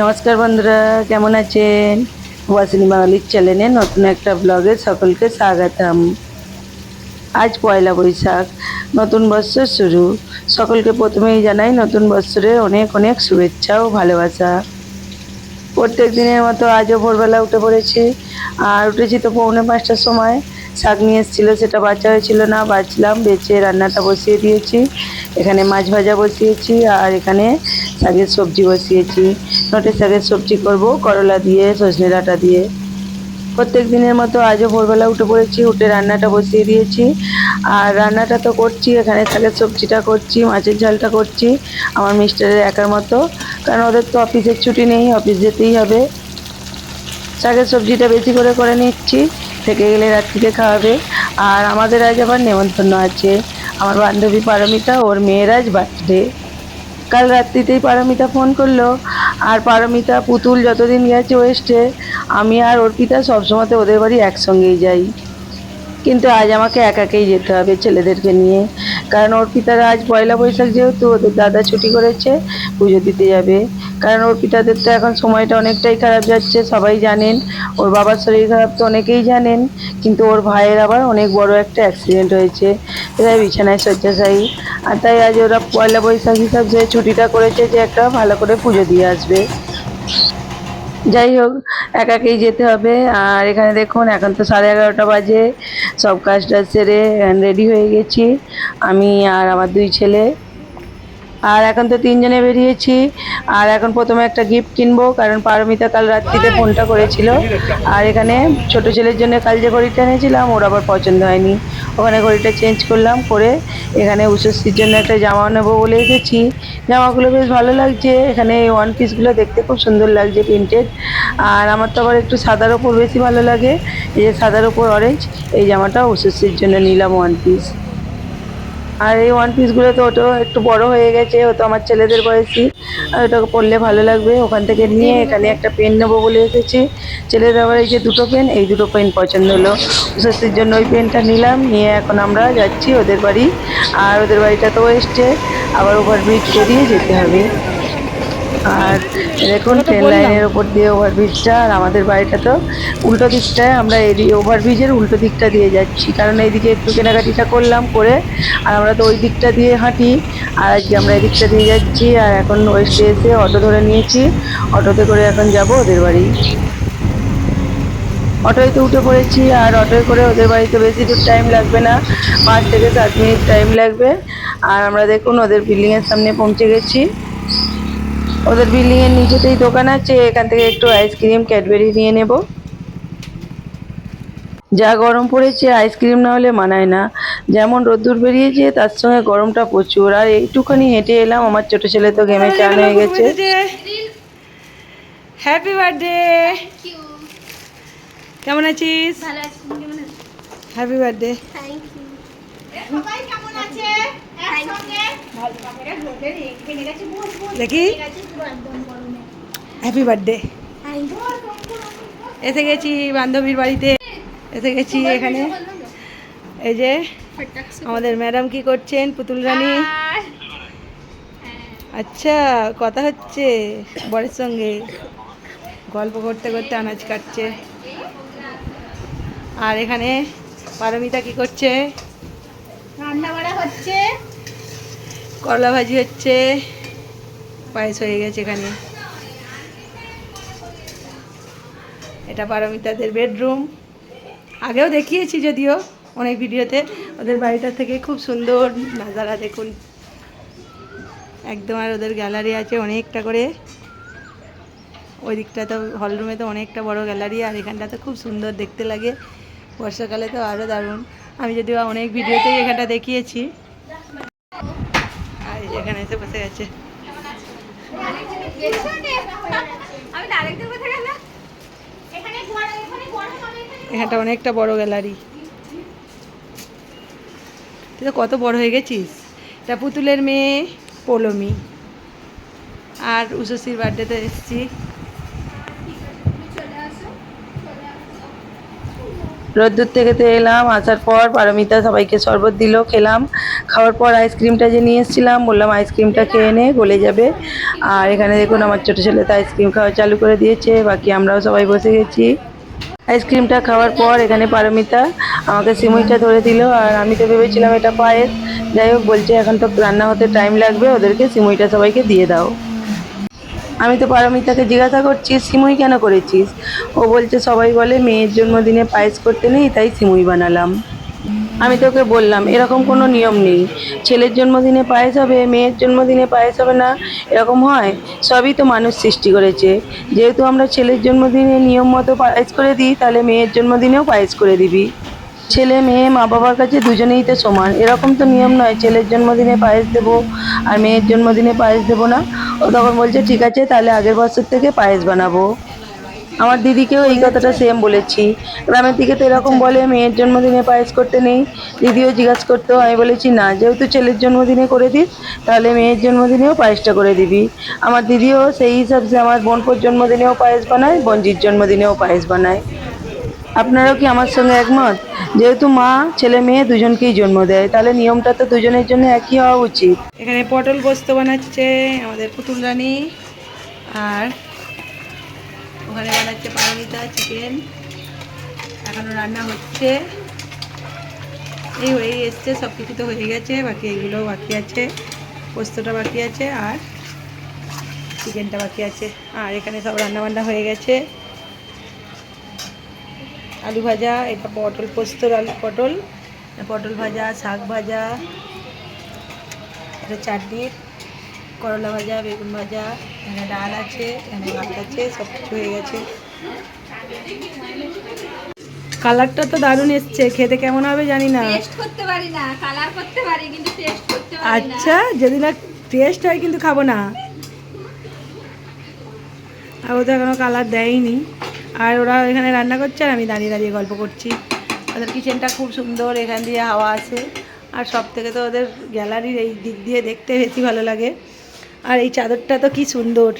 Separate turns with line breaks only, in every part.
নমস্কার বন্ধুরা, কেমন আছেন? ওয়াসিনী বাঙালির চ্যানেলে নতুন একটা ব্লগে সকলকে স্বাগতম। আজ পয়লা বৈশাখ, নতুন বৎসর শুরু। সকলকে প্রথমেই জানাই নতুন বৎসরের অনেক অনেক শুভেচ্ছা ও ভালোবাসা। প্রত্যেক দিনের মতো আজও ভোরবেলা উঠে পড়েছি। আর উঠেছি তো পৌনে পাঁচটার সময়। শাক নিয়ে এসেছিল, সেটা বাচ্চা হয়েছিল না বাঁচলাম বেছে রান্নাটা বসিয়ে দিয়েছি। এখানে মাছ ভাজা বসিয়েছি আর এখানে শাকের সবজি বসিয়েছি। নটে শাকের সবজি করব, করলা দিয়ে, সজনে ডাঁটা দিয়ে। প্রত্যেক দিনের মতো আজও ভোরবেলা উঠে পড়েছি, উঠে রান্নাটা বসিয়ে দিয়েছি। আর রান্নাটা তো করছি, এখানে শাকের সবজিটা করছি, মাছের ঝালটা করছি, আমার মিস্টারের একার মতো। কারণ ওদের তো অফিসের ছুটি নেই, অফিস যেতেই হবে। শাকের সবজিটা বেশি করে করে নিচ্ছি। থেকে গেলে রাত্রিকে খাওয়াবে। আর আমাদের আজ আবার নেমন্তন্ন আছে। আমার বান্ধবী পারমিতা, ওর মেয়ের আজ বার্থডে কাল রাত্রিতেই পারমিতা ফোন করল। আর পারমিতা, পুতুল যতদিন গেছে ওয়েস্টে আমি আর অর্পিতা সবসময়তে ওদের বাড়ি একসঙ্গেই যাই। কিন্তু আজ আমাকে একাকেই যেতে হবে ছেলেদেরকে নিয়ে। কারণ অর্পিতারা আজ পয়লা বৈশাখ যেহেতু, ওদের দাদা ছুটি করেছে, পুজো দিতে যাবে। কারণ অর্পিতাদের তো এখন সময়টা অনেকটাই খারাপ যাচ্ছে, সবাই জানেন। ওর বাবার শরীর খারাপ তো অনেকেই জানেন, কিন্তু ওর ভাইয়ের আবার অনেক বড় একটা অ্যাক্সিডেন্ট হয়েছে। তাই বিছানায় শয্যাশায়ী। আর তাই আজ ওরা পয়লা বৈশাখ হিসাব যে ছুটিটা করেছে, যে একটা ভালো করে পুজো দিয়ে আসবে। যাই হোক, একাকেই যেতে হবে। আর এখানে দেখুন, এখন তো সাড়ে এগারোটা বাজে। সব কাজটা সেরে রেডি হয়ে গেছি। আমি আর আমার দুই ছেলে। আর এখন তো তিনজনে বেরিয়েছি। আর এখন প্রথমে একটা গিফট কিনবো, কারণ পারমিতা কাল রাত্রিতে ফোনটা করেছিল। আর এখানে ছোট ছেলের জন্য কাল যে ঘড়িটা এনেছিলাম, ওর আবার পছন্দ হয়নি। ওখানে ঘড়িটা চেঞ্জ করলাম করে এখানে উষস্বীর জন্য একটা জামা নেব বলে এসেছি। জামাগুলো বেশ ভালো লাগছে। এখানে এই ওয়ান পিসগুলো দেখতে খুব সুন্দর লাগছে প্রিন্টেড আর আমার তো আবার একটু সাদার ওপর বেশি ভালো লাগে। এই যে সাদার ওপর অরেঞ্জ এই জামাটা উষস্বীর জন্য নিলাম ওয়ান পিস আর এই ওয়ান পিসগুলো তো ওটা একটু বড় হয়ে গেছে ও তো আমার ছেলেদের বয়সী। আর ওটাকে পরলে ভালো লাগবে, ওখান থেকে নিয়ে এখানে একটা পেন নেব বলে এসেছি। ছেলেদের আবার এই যে দুটো পেন এই দুটো পেন পছন্দ হলো। ষষ্ঠীর জন্য ওই পেনটা নিলাম, নিয়ে এখন আমরা যাচ্ছি ওদের বাড়ি। আর ওদের বাড়িটা তো এসছে, আবার ওভারব্রিজ পেরিয়ে যেতে হবে। আর দেখুন ট্রেন লাইনের ওপর দিয়ে ওভারব্রিজটা আর আমাদের বাড়িটা তো উল্টো দিকটায় আমরা এই ওভারব্রিজের উল্টো দিকটা দিয়ে যাচ্ছি। কারণ এইদিকে একটু কেনাকাটিটা করলাম করে আর আমরা তো ওই দিকটা দিয়ে হাঁটি। আর আজকে আমরা এই দিকটা দিয়ে যাচ্ছি আর এখন ওয়েস্টে এসে অটো ধরে নিয়েছি। অটোতে করে এখন যাব ওদের বাড়ি। অটোতে উঠে পড়েছি আর অটোয় করে ওদের বাড়িতে বেশি দূর টাইম লাগবে না। পাঁচ থেকে সাত মিনিট টাইম লাগবে। আর আমরা দেখুন ওদের বিল্ডিংয়ের সামনে পৌঁছে গেছি। ওদের বিল্ডিং এর নিচেতেই দোকান আছে এখান থেকে একটু আইসক্রিম ক্যাডবেরি নিয়ে নেব। যা গরম পড়েছে আইসক্রিম না হলে মানায় না। যেমন রোদ্দুর বেরিয়েছে তার সঙ্গে গরমটা প্রচুর। আর এইটুখানি হেঁটে এলাম আমার ছোট ছেলে তো গেমে চান হয়ে গেছে।
হ্যাপি বার্থডে কেমন আছিস?
ভালো আছি কেমন আছো?
হ্যাপি বার্থডে
থ্যাংক ইউ সবাই কেমন আছে?
দেখি। হ্যাপি বার্থডে এসে গেছি বান্ধবীর বাড়িতে। এসে গেছি এখানে। এই যে আমাদের ম্যাডাম কি করছেন পুতুল রানী? আচ্ছা কথা হচ্ছে বরের সঙ্গে। গল্প করতে করতে আনাজ কাটছে। আর এখানে পারমিতা কি করছে?
রান্না বাড়া হচ্ছে।
করলা ভাজি হচ্ছে। পায়েস হয়ে গেছে এখানে। এটা পারমিতাদের বেডরুম। আগেও দেখিয়েছি যদিও অনেক ভিডিওতে। ওদের বাড়িটা থেকে খুব সুন্দর নাজারা দেখুন। একদম আর ওদের গ্যালারি আছে অনেকটা করে। ওই দিকটা তো হলরুমে তো অনেকটা বড় গ্যালারি, আর এখানটা তো খুব সুন্দর দেখতে লাগে। বর্ষাকালে তো আরও দারুণ। আমি যদিও অনেক ভিডিওতেই এখানটা দেখিয়েছি আর এই যে এখানে এসে বসে আছে
আমি তো আরেকদিন কোথায় গেলাম এখানে বড় এখানে এসে বসে গেছে।
এটা অনেকটা বড় গ্যালারি। তুই তো কত বড় হয়ে গেছিস? এটা পুতুলের মেয়ে পলমি। আর উষশ্রীর বার্থডেতে এসেছি
চলে আসো চলে আসো
রোদ্দুর থেকে তো এলাম, আসার পর পারমিতা সবাইকে শরবত দিল, খেলাম। খাওয়ার পর আইসক্রিমটা যে নিয়ে এসেছিলাম, বললাম আইসক্রিমটা খেয়ে নে, গলে যাবে। আর এখানে দেখুন আমার ছোটো ছেলে তো আইসক্রিম খাওয়া চালু করে দিয়েছে, বাকি আমরাও সবাই বসে গেছি। আইসক্রিমটা খাওয়ার পর এখানে পারমিতা আমাকে সিমুইটা ধরে দিল, আর আমি তো ভেবেছিলাম এটা পায়েস। যাই হোক, বলছে এখন তো রান্না হতে টাইম লাগবে, ওদেরকে সিমুইটা সবাইকে দিয়ে দাও। আমি তো পারমিতাকে জিজ্ঞাসা করছি, সিমুই কেন করেছিস? ও বলছে, সবাই বলে মেয়ের জন্মদিনে পায়েস করতে নেই, তাই সিমুই বানালাম। আমি তোকে বললাম, এরকম কোনো নিয়ম নেই। ছেলের জন্মদিনে পায়েস হবে, মেয়ের জন্মদিনে পায়েস হবে না, এরকম হয়? সবই তো মানুষ সৃষ্টি করেছে। যেহেতু আমরা ছেলের জন্মদিনে নিয়ম মতো পায়েস করে দিই, তাহলে মেয়ের জন্মদিনেও পায়েস করে দিবি। ছেলে, মেয়ে, মা বাবার কাছে দুজনেই তো সমান। এরকম তো নিয়ম নয়, ছেলের জন্মদিনে পায়েস দেবো আর মেয়ের জন্মদিনে পায়েস দেবো না। ও তখন বলছে, ঠিক আছে, তাহলে আগের বছর থেকে পায়েস বানাবো। আমার দিদিকেও এই কথাটা সেম বলেছি। গ্রামের দিকে তো এরকম বলে, মেয়ের জন্মদিনে পায়েস করতে নেই। দিদিও জিজ্ঞাসা করতো, আমি বলেছি, না, যেহেতু ছেলের জন্মদিনে করে দিস, তাহলে মেয়ের জন্মদিনেও পায়েসটা করে দিবি। আমার দিদিও সেই হিসাবে, আমার বোনপোর জন্মদিনেও পায়েস বানায়, বঞ্জির জন্মদিনেও পায়েস বানায়। আপনারাও কি আমার সঙ্গে একমত? যেহেতু মা, ছেলে, মেয়ে দুজনকেই জন্ম দেয়, তাহলে নিয়মটা তো দুজনের জন্য একই হওয়া উচিত।
এখানে পটল পোস্ত বানাচ্ছে আমাদের পুতুল রানী, আর ওখানে বানাচ্ছে পারমিতা চিকেন এখনও রান্না হচ্ছে। এই হয়েই এসছে সব কিছু তো হয়ে গেছে, বাকি এগুলো বাকি আছে, পোস্তটা বাকি আছে, আর চিকেনটা বাকি আছে। আর এখানে সব রান্না বান্না হয়ে গেছে। আলু ভাজা এটা পটল পোস্তর আলু পটল পটল ভাজা শাক ভাজা এটা চাটনি করলা ভাজা বেগুন ভাজা এখানে ডাল আছে এখানে ভাত আছে সব কিছু হয়ে গেছে। কালারটা তো দারুণ এসছে খেতে কেমন হবে জানি না।
টেস্ট করতে পারি না কালার করতে পারি কিন্তু টেস্ট করতে পারি না।
আচ্ছা যদি না টেস্ট হয় কিন্তু খাব না। আর ও তো এখনও কালার দেয়নি। আর ওরা এখানে রান্না করছে আর আমি দাঁড়িয়ে দাঁড়িয়ে গল্প করছি। ওদের কিচেনটা খুব সুন্দর, এখান দিয়ে হাওয়া আছে। আর সব থেকে তো ওদের গ্যালারির এই দিক দিয়ে দেখতে বেশি ভালো লাগে। আর এই চাদরটা তো কি সুন্দর।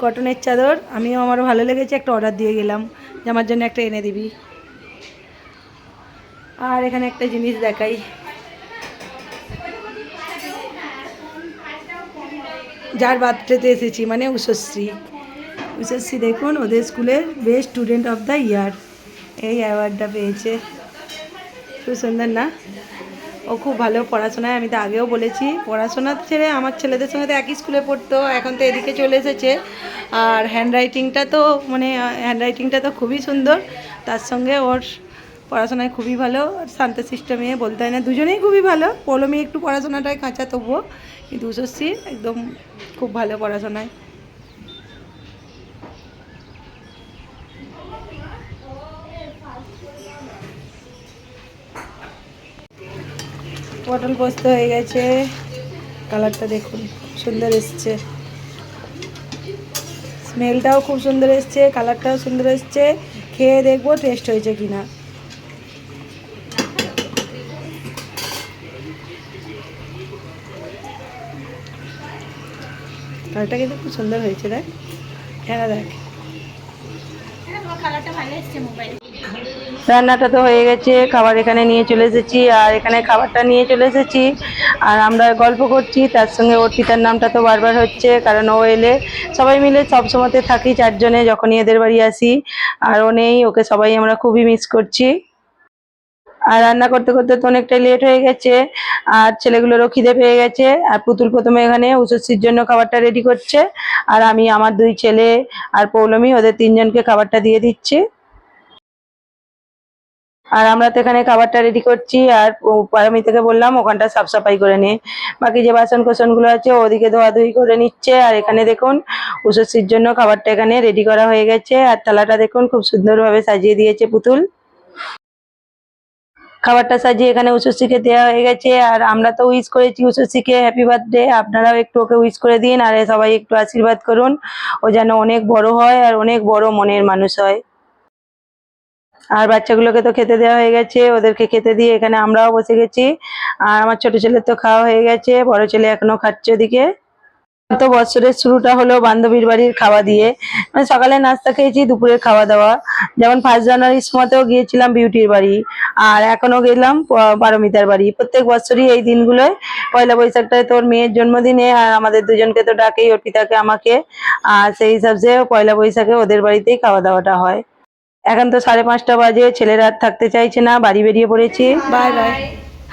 কটনের চাদর, আমিও আমারও ভালো লেগেছে, একটা অর্ডার দিয়ে গেলাম যে আমার জন্য একটা এনে দিবি। আর এখানে একটা জিনিস দেখাই। যার বার্থডেতে এসেছি মানে উষশ্রী উষশ্রী দেখুন, ওদের স্কুলের best student of the year এই অ্যাওয়ার্ডটা পেয়েছে। খুব সুন্দর না? ও খুব ভালো পড়াশোনায়, আমি তো আগেও বলেছি। পড়াশোনা ছেড়ে আমার ছেলেদের সঙ্গে তো একই স্কুলে পড়তো, এখন তো এদিকে চলে এসেছে। আর হ্যান্ডরাইটিংটা তো মানে হ্যান্ডরাইটিংটা তো খুবই সুন্দর। তার সঙ্গে ওর পড়াশোনায় খুবই ভালো। আর শান্তশিষ্ট মেয়ে বলতে হয় না, দুজনেই খুবই ভালো। পলমি একটু পড়াশোনাটায় কাঁচা তবুও। কিন্তু উষশ্রী একদম খুব ভালো পড়াশোনায়। পটল পোস্ত হয়ে গেছে। কালারটা দেখুন সুন্দর এসছে। স্মেলটাও খুব সুন্দর এসছে, কালারটাও সুন্দর এসছে। খেয়ে দেখব টেস্ট হয়েছে কিনা। কালারটা কিন্তু খুব সুন্দর হয়েছে দেখ। হ্যাঁ দেখ
কালারটা ভালো এসছে মোবাইল।
রান্নাটা তো হয়ে গেছে, খাবার এখানে নিয়ে চলে এসেছি, আর এখানে খাবারটা নিয়ে চলে এসেছি। আর আমরা গল্প করছি, তার সঙ্গে অর্পিতার নামটা তো বারবার হচ্ছে, কারণ ও এলে সবাই মিলে সব সময়তে থাকি চারজনে, যখনই এদের বাড়ি আসি। আর ও নেই, ওকে সবাই আমরা খুবই মিস করছি। আর রান্না করতে করতে তো অনেকটাই লেট হয়ে গেছে, আর ছেলেগুলোরও খিদে পেয়ে গেছে, আর পুতুল প্রথমে এখানে উষস্বীর জন্য খাবারটা রেডি করছে, আর আমি, আমার দুই ছেলে আর পৌলমী, ওদের তিনজনকে খাবারটা দিয়ে দিচ্ছি। আর আমরা তো এখানে খাবারটা রেডি করছি আর ও- পারমি থেকে বললাম ওখানটা সাফ সাফাই করে নে। বাকি যে বাসন কোসনগুলো আছে ওদিকে ধোয়াধুয়ি করে নিচ্ছে। আর এখানে দেখুন উষস্বীর জন্য খাবারটা এখানে রেডি করা হয়ে গেছে। আর থালাটা দেখুন, খুব সুন্দরভাবে সাজিয়ে দিয়েছে পুতুল। খাবারটা সাজিয়ে এখানে উষস্বীকে দেওয়া হয়ে গেছে। আর আমরা তো উইশ করেছি উষস্বীকে হ্যাপি বার্থডে আপনারাও একটু ওকে উইশ করে দিন। আর সবাই একটু আশীর্বাদ করুন। ও যেন অনেক বড় হয় আর অনেক বড় মনের মানুষ হয়। আর বাচ্চাগুলোকে তো খেতে দেওয়া হয়ে গেছে, ওদেরকে খেতে দিয়ে এখানে আমরাও বসে গেছি। আর আমার ছোট ছেলের তো খাওয়া হয়ে গেছে, বড় ছেলে এখনও খাচ্ছে ওদিকে। তো বছরের শুরুটা হলো বান্ধবীর বাড়ির খাওয়া দিয়ে। মানে সকালে নাস্তা খেয়েছি, দুপুরের খাওয়া দাওয়া। যেমন ফার্স্ট জানুয়ারির সময়তেও গিয়েছিলাম বিউটির বাড়ি, আর এখনও গেলাম পারমিতার বাড়ি। প্রত্যেক বছরই এই দিনগুলোয় পয়লা বৈশাখটায় তোর মেয়ের জন্মদিনে, আর আমাদের দুজনকে তো ডাকেই, অর্পিতাকে, আমাকে। আর সেই হিসাবে পয়লা বৈশাখে ওদের বাড়িতেই খাওয়া দাওয়াটা হয়। এখন তো সাড়ে পাঁচটা বাজে ছেলেরা আর থাকতে চাইছে না বাড়ি বেরিয়ে পড়েছি।
Bye bye.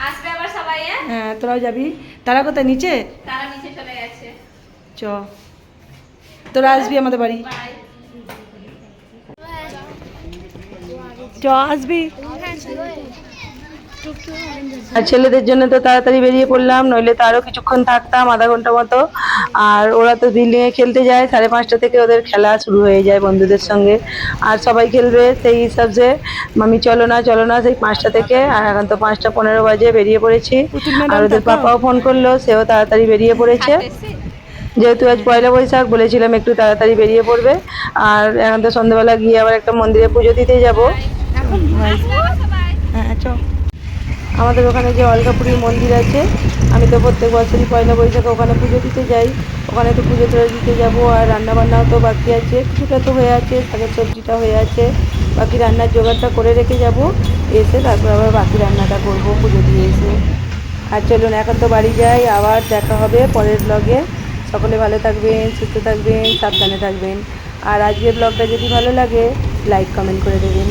আসবে আবার সবাই হ্যাঁ?
হ্যাঁ তোরাও যাবি। তারা কোথায় নিচে?
তারা নিচে চলে গেছে।
চ। তোরা আসবি আমাদের বাড়ি। চ আসবি।
আর ছেলেদের জন্য তো তাড়াতাড়ি বেরিয়ে পড়লাম নইলে তো আরও কিছুক্ষণ থাকতাম আধা ঘণ্টা মতো। আর ওরা তো বিল্ডিং এ খেলতে যায় সাড়ে পাঁচটা থেকে ওদের খেলা শুরু হয়ে যায় বন্ধুদের সঙ্গে। আর সবাই খেলবে সেই হিসাবে। মামি চলো না চলো না সেই পাঁচটা থেকে। আর এখন তো পাঁচটা পনেরো বাজে বেরিয়ে পড়েছি। আর ওদের পাপাও ফোন করল সেও তাড়াতাড়ি বেরিয়ে পড়েছে। যেহেতু আজ পয়লা বৈশাখ বলেছিলাম একটু তাড়াতাড়ি বেরিয়ে পড়বে। আর এখন তো সন্ধ্যাবেলা গিয়ে আবার একটা মন্দিরে পুজো দিতে যাব।
হ্যাঁ
আমাদের ওখানে যে অলকাপুরীর মন্দির আছে, আমি তো প্রত্যেক বছরই পয়লা বৈশাখে ওখানে পুজো দিতে যাই। ওখানে তো পুজো টুজো দিতে যাব আর রান্না বান্নাও তো বাকি আছে। কিছুটা তো হয়ে আছে, শাকের সবজিটা হয়ে আছে। বাকি রান্নার জোগাড়টা করে রেখে যাব। এসে তারপর আবার বাকি রান্নাটা করব, পুজো দিয়ে এসে। আর চলুন, এখন তো বাড়ি যাই, আবার দেখা হবে পরের ব্লগে সকলে ভালো থাকবেন, সুস্থ থাকবেন, সাবধানে থাকবেন। আর আজকের ব্লগটা যদি ভালো লাগে লাইক কমেন্ট করে দেবেন।